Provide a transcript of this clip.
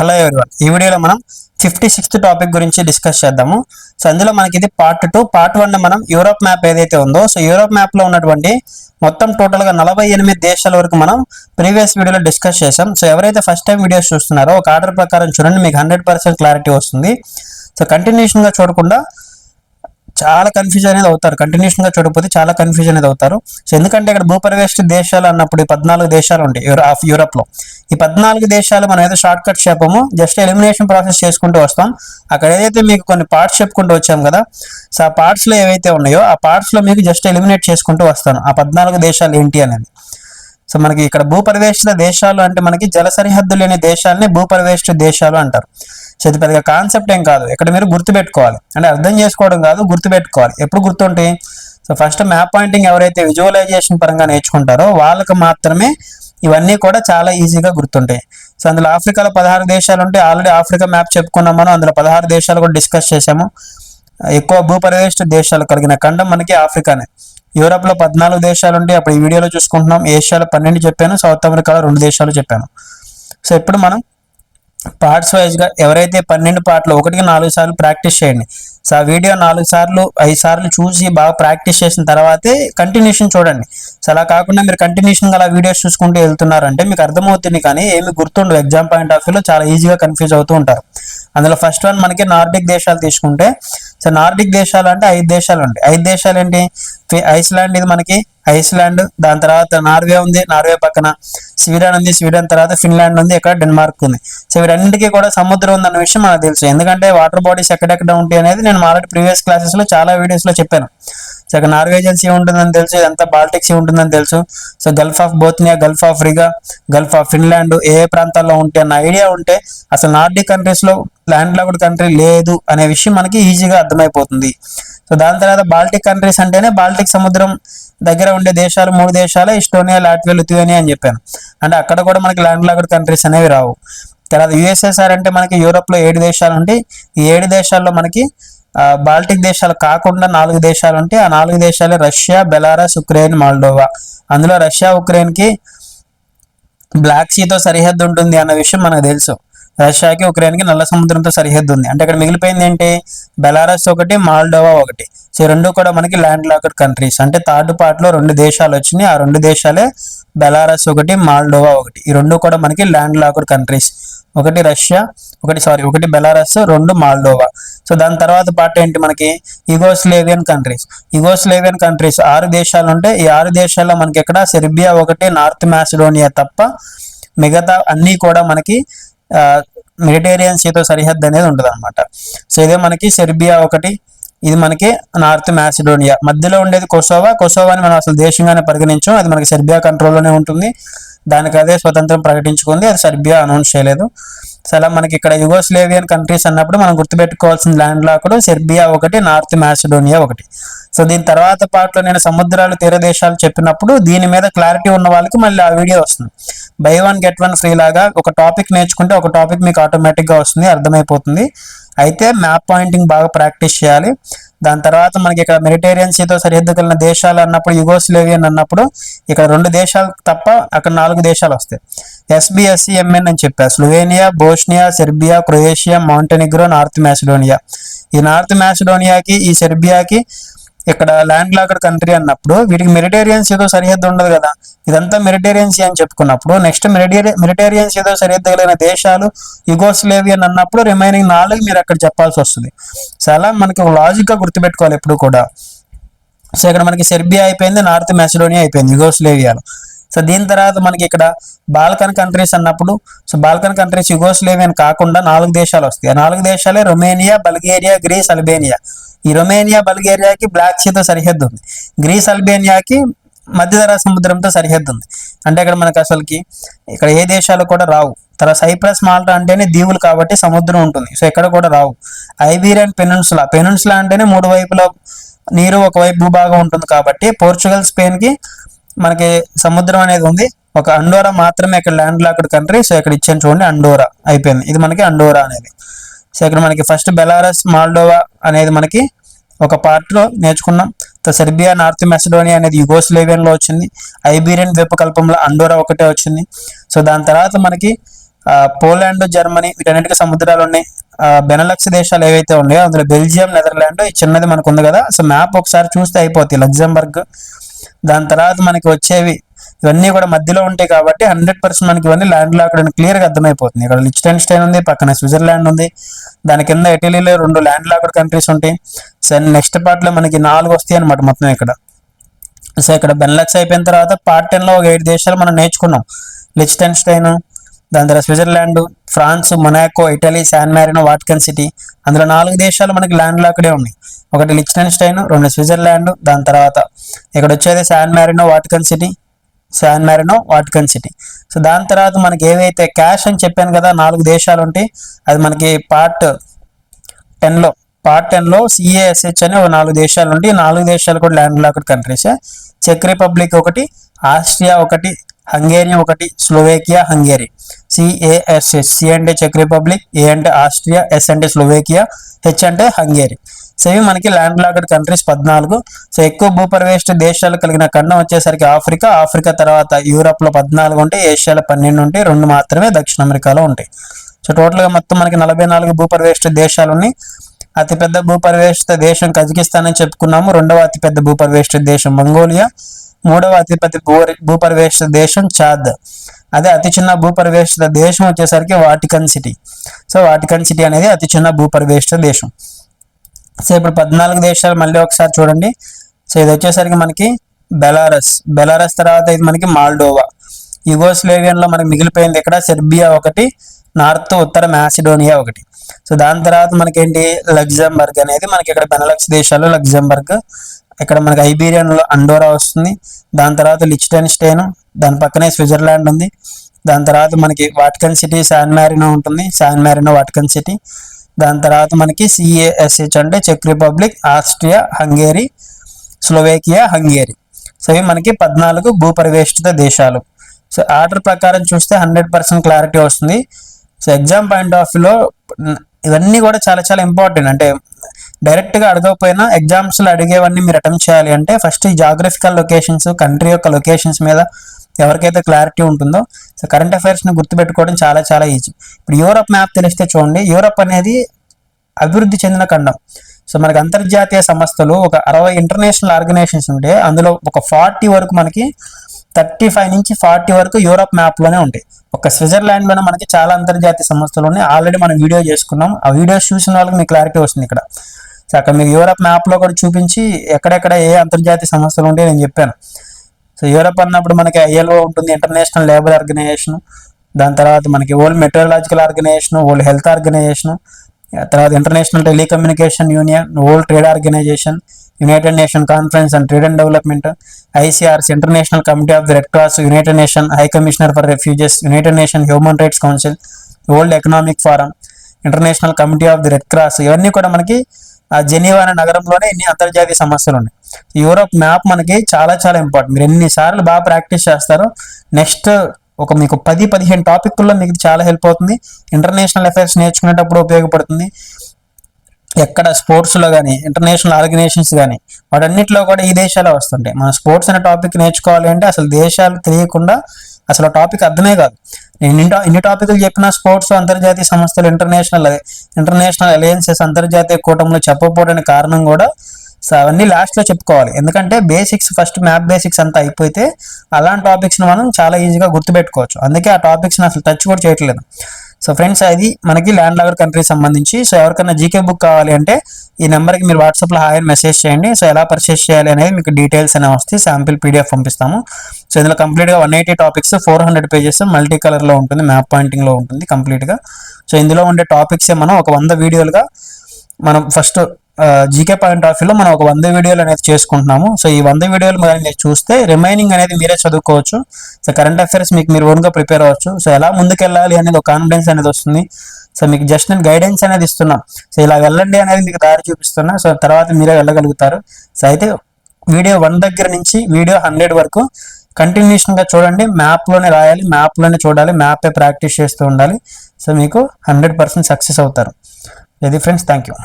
Hello everyone ఈ వీడియోలో మనం ఫిఫ్టీ సిక్స్త్ టాపిక్ గురించి డిస్కస్ చేద్దాము. సో అందులో మనకి ఇది పార్ట్ టూ పార్ట్ వన్ మనం యూరోప్ మ్యాప్ ఏదైతే ఉందో సో యూరోప్ మ్యాప్లో ఉన్నటువంటి మొత్తం టోటల్గా నలభై ఎనిమిది దేశాల వరకు మనం ప్రీవియస్ వీడియోలో డిస్కస్ చేసాం సో ఎవరైతే ఫస్ట్ టైం వీడియోస్ చూస్తున్నారో ఒక ఆర్డర్ ప్రకారం చూడండి మీకు హండ్రెడ్ పర్సెంట్ క్లారిటీ వస్తుంది. సో కంటిన్యూషన్గా చూడకుండా చాలా కన్ఫ్యూజ్ అనేది అవుతారు. కంటిన్యూషన్గా చూడకపోతే చాలా కన్ఫ్యూజ్ అనేది అవుతారు. సో ఎందుకంటే ఇక్కడ భూపరివేష్ట దేశాలు అన్నప్పుడు ఈ పద్నాలుగు దేశాలు ఉంటాయి. యూరో ఆఫ్ యూరప్లో ఈ పద్నాలుగు దేశాలు మనం ఏదో షార్ట్ కట్ చెప్పము జస్ట్ ఎలిమినేషన్ ప్రాసెస్ చేసుకుంటూ వస్తాం. అక్కడ ఏదైతే మీకు కొన్ని పార్ట్స్ చెప్పుకుంటూ వచ్చాం కదా సో ఆ పార్ట్స్లో ఏవైతే ఉన్నాయో ఆ పార్ట్స్లో మీకు జస్ట్ ఎలిమినేట్ చేసుకుంటూ వస్తాను. ఆ పద్నాలుగు దేశాలు ఏంటి అనేది. సో మనకి ఇక్కడ భూపరివేష్టిత దేశాలు అంటే మనకి జల సరిహద్దు లేని దేశాలని భూపరివేష్టిత దేశాలు అంటారు. సో ఇది పెద్దగా కాన్సెప్ట్ ఏం కాదు. ఇక్కడ మీరు గుర్తుపెట్టుకోవాలి. అంటే అర్థం చేసుకోవడం కాదు గుర్తుపెట్టుకోవాలి. ఎప్పుడు గుర్తుంటాయి సో ఫస్ట్ మ్యాప్ పాయింటింగ్ ఎవరైతే విజువలైజేషన్ పరంగా నేర్చుకుంటారో వాళ్ళకి మాత్రమే ఇవన్నీ కూడా చాలా ఈజీగా గుర్తుంటాయి. సో అందులో ఆఫ్రికాలో పదహారు దేశాలు ఉంటే ఆల్రెడీ ఆఫ్రికా మ్యాప్ చెప్పుకున్నాం మనం. అందులో పదహారు దేశాలు కూడా డిస్కస్ చేసాము ఎక్కువ భూపరివేష్ట దేశాలు కలిగిన ఖండం మనకి ఆఫ్రికానే. యూరోప్లో పద్నాలుగు దేశాలు ఉంటే అప్పుడు ఈ వీడియోలో చూసుకుంటున్నాం. ఏషియాలో పన్నెండు చెప్పాను. సౌత్ అమెరికాలో రెండు దేశాలు చెప్పాను. సో ఇప్పుడు మనం పార్ట్స్ వైజ్గా ఎవరైతే పన్నెండు పాటలు ఒకటికి నాలుగు సార్లు ప్రాక్టీస్ చేయండి. సో ఆ వీడియో నాలుగు సార్లు ఐదు సార్లు చూసి బాగా ప్రాక్టీస్ చేసిన తర్వాతే కంటిన్యూషన్ చూడండి. సో అలా కాకుండా మీరు కంటిన్యూషన్ అలా వీడియోస్ చూసుకుంటూ వెళ్తున్నారంటే మీకు అర్థమవుతుంది కానీ ఏమి గుర్తుండదు. ఎగ్జామ్ పాయింట్ ఆఫ్ వ్యూలో చాలా ఈజీగా కన్ఫ్యూజ్ అవుతూ ఉంటారు. అందులో ఫస్ట్ వన్ మనకి నార్డిక్ దేశాలు తీసుకుంటే సో నార్డిక్ దేశాలు అంటే ఐదు దేశాలు ఉంటాయి ఐదు దేశాలు ఏంటి ఐస్లాండ్ ఇది మనకి ఐస్లాండ్ దాని తర్వాత నార్వే ఉంది నార్వే పక్కన స్వీడన్ ఉంది స్వీడన్ తర్వాత ఫిన్లాండ్ ఉంది ఇక్కడ డెన్మార్క్ ఉంది. సో వీటన్నిటికీ కూడా సముద్రం ఉందన్న విషయం మనకు తెలుసు. ఎందుకంటే వాటర్ బాడీస్ ఎక్కడెక్కడ ఉంటాయి అనేది నేను ఆల్రెడీ ప్రీవియస్ క్లాసెస్లో చాలా వీడియోస్లో చెప్పాను. సో ఇక నార్వేజియన్ సీ ఉంటుందని తెలుసు ఇదంతా బాల్టిక్ సీ ఉంటుందని తెలుసు. So Gulf of Bothnia Gulf of Riga Gulf of Finland ఏ ఏ ప్రాంతాల్లో ఉంటే అన్న ఐడియా ఉంటే అసలు నార్డిక్ కంట్రీస్లో ల్యాండ్ లాక్డ్ కంట్రీ లేదు అనే విషయం మనకి ఈజీగా అర్థమైపోతుంది. సో దాని తర్వాత బాల్టిక్ కంట్రీస్ అంటేనే బాల్టిక్ సముద్రం దగ్గర ఉండే దేశాలు మూడు దేశాలే ఇస్టోనియా లాట్వియా లిథువేనియా అని చెప్పాను. అంటే అక్కడ కూడా మనకి ల్యాండ్ లాక్డ్ కంట్రీస్ అనేవి రావు. తర్వాత యుఎస్ఎస్ఆర్ అంటే మనకి యూరోప్లో ఏడు దేశాలు ఉంటే ఈ ఏడు దేశాల్లో మనకి బాల్టిక్ దేశాలు కాకుండా నాలుగు దేశాలు ఉంటే ఆ నాలుగు దేశాలే రష్యా బెలారస్ ఉక్రెయిన్ మాల్డోవా. అందులో రష్యా ఉక్రెయిన్కి బ్లాక్ సీతో సరిహద్దు ఉంటుంది అన్న విషయం మనకు తెలుసు. రష్యాకి ఉక్రెయిన్కి నల్ల సముద్రంతో సరిహద్దు ఉంది. అంటే ఇక్కడ మిగిలిపోయింది ఏంటి? బెలారస్ ఒకటి మాల్డోవా ఒకటి. సో ఈ రెండు కూడా మనకి ల్యాండ్ లాక్డ్ కంట్రీస్. అంటే థర్డ్ పార్ట్లో రెండు దేశాలు వచ్చినాయి. ఆ రెండు దేశాలే బెలారస్ ఒకటి మాల్డోవా ఒకటి. ఈ రెండు కూడా మనకి ల్యాండ్ లాక్డ్ కంట్రీస్. ఒకటి రష్యా ఒకటి సారీ ఒకటి బెలారస్ రెండు మాల్డోవా. సో దాని తర్వాత పార్ట్ ఏంటి మనకి? యుగోస్లేవియన్ కంట్రీస్. యుగోస్లేవియన్ కంట్రీస్ ఆరు దేశాలు ఉంటే ఈ ఆరు దేశాల్లో మనకి ఇక్కడ సెర్బియా ఒకటి నార్త్ మ్యాసిడోనియా తప్ప మిగతా అన్నీ కూడా మనకి మెడిటేరియన్ సీతో సరిహద్దు అనేది ఉంటుంది అనమాట సో ఇదే మనకి సెర్బియా ఒకటి ఇది మనకి నార్త్ మ్యాసిడోనియా మధ్యలో ఉండేది కొసోవా. కొసోవాని మనం అసలు దేశంగానే పరిగణించాం. అది మనకి సెర్బియా కంట్రోల్లోనే ఉంటుంది. దానికి అదే స్వతంత్రం ప్రకటించుకుంది అది సెర్బియా అనౌన్స్ చేయలేదు. సో అలా మనకి ఇక్కడ యుగోస్లేవియన్ కంట్రీస్ అన్నప్పుడు మనం గుర్తుపెట్టుకోవాల్సిన ల్యాండ్ లాకుడు సెర్బియా ఒకటి నార్త్ మ్యాసిడోనియా ఒకటి. సో దీని తర్వాత పాటలో నేను సముద్రాలు తీర దేశాలు చెప్పినప్పుడు దీని మీద క్లారిటీ ఉన్న వాళ్ళకి మళ్ళీ ఆ వీడియో వస్తుంది. Buy one get one free లాగా ఒక టాపిక్ నేర్చుకుంటే ఒక టాపిక్ మీకు ఆటోమేటిక్గా వస్తుంది అర్థమైపోతుంది. అయితే మ్యాప్ పాయింటింగ్ బాగా ప్రాక్టీస్ చేయాలి. దాని తర్వాత మనకి ఇక్కడ మెడిటేరియన్ సీతో సరిహద్దు కలిగిన దేశాలు అన్నప్పుడు యుగోస్లేవియన్ అన్నప్పుడు ఇక్కడ రెండు దేశాలు తప్ప అక్కడ నాలుగు దేశాలు వస్తాయి. ఎస్బిఎస్సిఎంఎన్ అని చెప్పారు Slovenia Bosnia Serbia Croatia Montenegro North Macedonia ఈ నార్త్ మ్యాసిడోనియాకి ఈ సెర్బియాకి ఇక్కడ ల్యాండ్ లాక్డ్ కంట్రీ అన్నప్పుడు వీటికి మెరిటేరియన్స్ ఏదో సరిహద్దు ఉండదు కదా. ఇదంతా మెరిటేరియన్స్ అని చెప్పుకున్నప్పుడు నెక్స్ట్ మెరిటేరియన్ మెరిటేరియన్స్ ఏదో సరిహద్దు కలిగిన దేశాలు యుగోస్లేవియన్ అన్నప్పుడు రిమైనింగ్ నాలుగు మీరు అక్కడ చెప్పాల్సి వస్తుంది. సో అలా మనకి లాజిక్గా గుర్తుపెట్టుకోవాలి ఎప్పుడు కూడా. సో ఇక్కడ మనకి సెర్బియా అయిపోయింది నార్త్ మెసడోనియా అయిపోయింది యుగోస్లేవియాలో సో దీని తర్వాత మనకి ఇక్కడ బాల్కన్ కంట్రీస్ అన్నప్పుడు సో బాల్కన్ కంట్రీస్ యుగోస్లేవియన్ కాకుండా నాలుగు దేశాలు వస్తాయి. ఆ నాలుగు దేశాలే రొమేనియా బల్గేరియా గ్రీస్ అల్బేనియా ఈ రొమేనియా బల్గేరియాకి బ్లాక్ సీతో సరిహద్దు ఉంది. గ్రీస్ అల్బేనియాకి మధ్యధరా సముద్రంతో సరిహద్దు ఉంది. అంటే ఇక్కడ మనకు అసలుకి ఇక్కడ ఏ దేశాలు కూడా రావు. తర్వాత సైప్రస్ మాల్టా అంటేనే దీవులు కాబట్టి సముద్రం ఉంటుంది. సో ఇక్కడ కూడా రావు. ఐబీరియన్ పెనున్సులా. పెనున్సులా అంటేనే మూడు వైపుల నీరు ఒకవైపు భూభాగం ఉంటుంది కాబట్టి పోర్చుగల్ స్పెయిన్కి మనకి సముద్రం అనేది ఉంది. ఒక అండోరా మాత్రమే ఇక్కడ ల్యాండ్ లాక్డ్ కంట్రీ. సో ఇక్కడ ఇచ్చాను చూడండి అండోరా. అయిపోయింది. ఇది మనకి అండోరా అనేది. సో ఇక్కడ మనకి ఫస్ట్ బెలారస్ మాల్డోవా అనేది మనకి ఒక పార్ట్లో నేర్చుకున్నాం. త- సెర్బియా నార్త్ మెసడోనియా అనేది యుగోస్లేవియన్లో వచ్చింది. ఐబీరియన్ ద్వీపకల్పంలో అండోరా ఒకటే వచ్చింది. సో దాని తర్వాత మనకి పోలాండ్ జర్మనీ వీటన్నిటికీ సముద్రాలు ఉన్నాయి. బెనలక్స్ దేశాలు ఏవైతే ఉన్నాయో అందులో బెల్జియం నెదర్లాండ్ ఈ చిన్నది మనకు ఉంది కదా. సో మ్యాప్ ఒకసారి చూస్తే అయిపోతుంది లగ్జంబర్గ్. దాని తర్వాత మనకి వచ్చేవి ఇవన్నీ కూడా మధ్యలో ఉంటాయి కాబట్టి హండ్రెడ్ పర్సెంట్ మనకి ఇవన్నీ ల్యాండ్ లాక్డ్ అని క్లియర్గా అర్థమైపోతుంది. ఇక్కడ లిచ్టెన్స్టైన్ ఉంది పక్కన స్విట్జర్లాండ్ ఉంది. దాని కింద ఇటలీలో రెండు ల్యాండ్ లాక్డ్ కంట్రీస్ ఉంటాయి. సో నెక్స్ట్ పార్ట్లో మనకి నాలుగు వస్తాయి అనమాట మొత్తం ఇక్కడ. సో ఇక్కడ బెన్లక్స్ అయిపోయిన తర్వాత పార్ట్ టెన్లో ఒక ఏడు దేశాలు మనం నేర్చుకున్నాం. లిచ్టెన్స్టైన్ దాని తర్వాత Switzerland France Monaco Italy San Marino Vatican City అందులో నాలుగు దేశాలు మనకి ల్యాండ్ లాక్డే ఉన్నాయి. ఒకటి లిచ్టెన్స్టైన్ రెండు స్విట్జర్లాండ్ దాని తర్వాత ఇక్కడ వచ్చేది San Marino Vatican City San Marino Vatican City so దాని తర్వాత మనకి ఏవైతే క్యాష్ అని చెప్పాను కదా నాలుగు దేశాలు ఉంటాయి. అది మనకి పార్ట్ టెన్లో పార్ట్ టెన్లో సిఏఎస్హెచ్ అనే ఒక నాలుగు దేశాలు ఉంటాయి. నాలుగు దేశాలు కూడా ల్యాండ్ లాక్డ్ కంట్రీస్ చెక్ రిపబ్లిక్ ఒకటి ఆస్ట్రియా ఒకటి హంగేరియా ఒకటి స్లోవేకియా హంగేరీ సిఏఎస్హెచ్ సి అంటే చెక్ రిపబ్లిక్ ఏ అంటే ఆస్ట్రియా ఎస్ అంటే స్లోవేకియా హెచ్ అంటే హంగేరీ సో ఇవి మనకి ల్యాండ్ లాక్డ్ కంట్రీస్ పద్నాలుగు. సో ఎక్కువ భూపరివేష్ట దేశాలు కలిగిన ఖండం వచ్చేసరికి ఆఫ్రికా. ఆఫ్రికా తర్వాత యూరోప్లో పద్నాలుగు ఉంటాయి. ఏషియాలో పన్నెండు ఉంటాయి. రెండు మాత్రమే దక్షిణ అమెరికాలో ఉంటాయి. సో టోటల్గా మొత్తం మనకి నలభై నాలుగు భూపరివేష్ట దేశాలు ఉన్నాయి. అతిపెద్ద భూపరివేష్ట దేశం కజకిస్తాన్ అని చెప్పుకున్నాము. రెండవ అతిపెద్ద భూపరివేష్ట దేశం మంగోలియా. మూడవ అతిపెద్ద భూ భూపరివేష్ట దేశం చాద్. అదే అతి చిన్న భూపరివేష్ట దేశం వచ్చేసరికి Vatican City. So Vatican City అనేది అతి చిన్న భూపరివేష్ట దేశం. సో ఇప్పుడు పద్నాలుగు దేశాలు మళ్ళీ ఒకసారి చూడండి. సో ఇది వచ్చేసరికి మనకి బెలారస్. బెలారస్ తర్వాత ఇది మనకి మాల్డోవా. యుగోస్లేవియన్లో మనకి మిగిలిపోయింది ఇక్కడ సెర్బియా ఒకటి నార్త్ ఉత్తర మ్యాసిడోనియా ఒకటి. సో దాని తర్వాత మనకి ఏంటి లగ్జంబర్గ్ అనేది మనకి ఇక్కడ బెనలక్స్ దేశాలు లగ్జంబర్గ్. ఇక్కడ మనకి ఐబీరియన్లో అండోరా వస్తుంది. దాని తర్వాత లిచ్టెన్ స్టైన్ దాని పక్కనే స్విట్జర్లాండ్ ఉంది. దాని తర్వాత మనకి వాటికన్ సిటీ శాన్ మ్యారినో ఉంటుంది. San Marino Vatican City. దాని తర్వాత మనకి సిఏఎస్హెచ్ అంటే check Republic Austria Hungary Slovakia Hungary. So ఇవి మనకి పద్నాలుగు భూపరివేష్టిత దేశాలు. సో ఆర్డర్ ప్రకారం చూస్తే హండ్రెడ్ పర్సెంట్ క్లారిటీ వస్తుంది. సో ఎగ్జామ్ పాయింట్ ఆఫ్ వ్యూలో ఇవన్నీ కూడా చాలా చాలా ఇంపార్టెంట్. అంటే డైరెక్ట్గా అడగకపోయినా ఎగ్జామ్స్లో అడిగేవన్నీ మీరు అటెంప్ట్ చేయాలి అంటే ఫస్ట్ ఈ జాగ్రఫికల్ లొకేషన్స్ కంట్రీ యొక్క లొకేషన్స్ మీద ఎవరికైతే క్లారిటీ ఉంటుందో సో కరెంట్ అఫైర్స్ని గుర్తుపెట్టుకోవడం చాలా చాలా ఈజీ ఇప్పుడు యూరప్ మ్యాప్ తెలిస్తే చూడండి యూరప్ అనేది అభివృద్ధి చెందిన ఖండం. సో మనకి అంతర్జాతీయ సంస్థలు ఒక అరవై ఇంటర్నేషనల్ ఆర్గనైజేషన్స్ ఉంటే అందులో ఒక ఫార్టీ వరకు మనకి థర్టీ ఫైవ్ నుంచి ఫార్టీ వరకు యూరప్ మ్యాప్లోనే ఉంటాయి. ఒక స్విట్జర్లాండ్లోనే మనకి చాలా అంతర్జాతీయ సంస్థలు ఉన్నాయి. ఆల్రెడీ మనం వీడియో చేసుకున్నాం. ఆ వీడియోస్ చూసిన వాళ్ళకి మీకు క్లారిటీ వస్తుంది ఇక్కడ. సో అక్కడ మీకు యూరప్ మ్యాప్లో కూడా చూపించి ఎక్కడెక్కడ ఏ అంతర్జాతీయ సంస్థలు ఉంటాయో నేను చెప్పాను. సో యూరప్ అన్నప్పుడు మనకి ఐఎల్ఓ ఉంటుంది ఇంటర్నేషనల్ లేబర్ ఆర్గనైజేషన్ దాని తర్వాత మనకి World Meteorological Organization World Health Organization తర్వాత International Telecommunication Union World Trade Organization United Nation Conference and Trade and Development ICRS International Committee of the Red Cross United Nation High Commissioner for Refugees United Nation Human Rights Council World Economic Forum International Committee of the Red Cross ఇవన్నీ కూడా మనకి ఆ Geneva అనే నగరంలోనే ఇన్ని అంతర్జాతీయ సమస్యలు ఉన్నాయి. Europe map మనకి చాలా చాలా ఇంపార్టెంట్. మీరు ఎన్నిసార్లు బాగా ప్రాక్టీస్ చేస్తారో నెక్స్ట్ ఒక మీకు పది పదిహేను టాపిక్ల్లో మీకు చాలా హెల్ప్ అవుతుంది. ఇంటర్నేషనల్ అఫైర్స్ నేర్చుకునేటప్పుడు ఉపయోగపడుతుంది. ఎక్కడ స్పోర్ట్స్లో కానీ ఇంటర్నేషనల్ ఆర్గనైజేషన్స్ కానీ వాటన్నిటిలో కూడా ఈ దేశాలే వస్తుంటాయి. మన స్పోర్ట్స్ అనే టాపిక్ నేర్చుకోవాలి అంటే అసలు దేశాలు తెలియకుండా అసలు టాపిక్ అర్థమే కాదు. నేను ఇన్ని ఇన్ని టాపిక్లు చెప్పిన స్పోర్ట్స్ అంతర్జాతీయ సంస్థలు ఇంటర్నేషనల్ ఇంటర్నేషనల్ అలయన్సెస్ అంతర్జాతీయ కూటమిలో చెప్పకపోవడానికి కారణం కూడా సో అవన్నీ లాస్ట్లో చెప్పుకోవాలి. ఎందుకంటే బేసిక్స్ ఫస్ట్ మ్యాప్ బేసిక్స్ అంతా అయిపోతే అలాంటి టాపిక్స్ని మనం చాలా ఈజీగా గుర్తుపెట్టుకోవచ్చు. అందుకే ఆ టాపిక్స్ అసలు టచ్ కూడా చేయట్లేదు. సో ఫ్రెండ్స్ అది మనకి ల్యాండ్ లాగర్ కంట్రీ సంబంధించి సో ఎవరికైనా జీకే బుక్ కావాలి అంటే ఈ నెంబర్కి మీరు వాట్సాప్లో హాయ్ మెసేజ్ చేయండి. సో ఎలా పర్చేస్ చేయాలి అనేది మీకు డీటెయిల్స్ అనేవి వస్తాయి. శాంపిల్ పీడిఎఫ్ పంపిస్తాము. సో ఇందులో కంప్లీట్గా one eighty topics four hundred pages multi కలర్లో ఉంటుంది మ్యాప్ పాయింటింగ్లో ఉంటుంది కంప్లీట్గా సో ఇందులో ఉండే టాపిక్సే మనం ఒక వంద వీడియోలుగా మనం ఫస్ట్ జీకే పాయింట్ ఆఫ్ వ్యూలో మనం ఒక వంద వీడియోలు అనేది చేసుకుంటున్నాము. సో ఈ వంద వీడియోలు మీరు చూస్తే రిమైనింగ్ అనేది మీరే చదువుకోవచ్చు. సో కరెంట్ అఫైర్స్ మీకు మీరు ఓన్గా ప్రిపేర్ అవ్వచ్చు. సో ఎలా ముందుకెళ్ళాలి అనేది ఒక కాన్ఫిడెన్స్ అనేది వస్తుంది. సో మీకు జస్ట్ నేను గైడెన్స్ అనేది ఇస్తున్నా. సో ఇలా వెళ్ళండి అనేది మీకు దారి చూపిస్తున్నా. సో తర్వాత మీరే వెళ్ళగలుగుతారు. సో అయితే వీడియో వన్ దగ్గర నుంచి వీడియో హండ్రెడ్ వరకు కంటిన్యూషన్గా చూడండి. మ్యాప్లోనే రాయాలి. మ్యాప్లోనే చూడాలి. మ్యాపే ప్రాక్టీస్ చేస్తూ ఉండాలి. సో మీకు హండ్రెడ్ పర్సెంట్ సక్సెస్ అవుతారు. ఇది ఫ్రెండ్స్ థ్యాంక్ యూ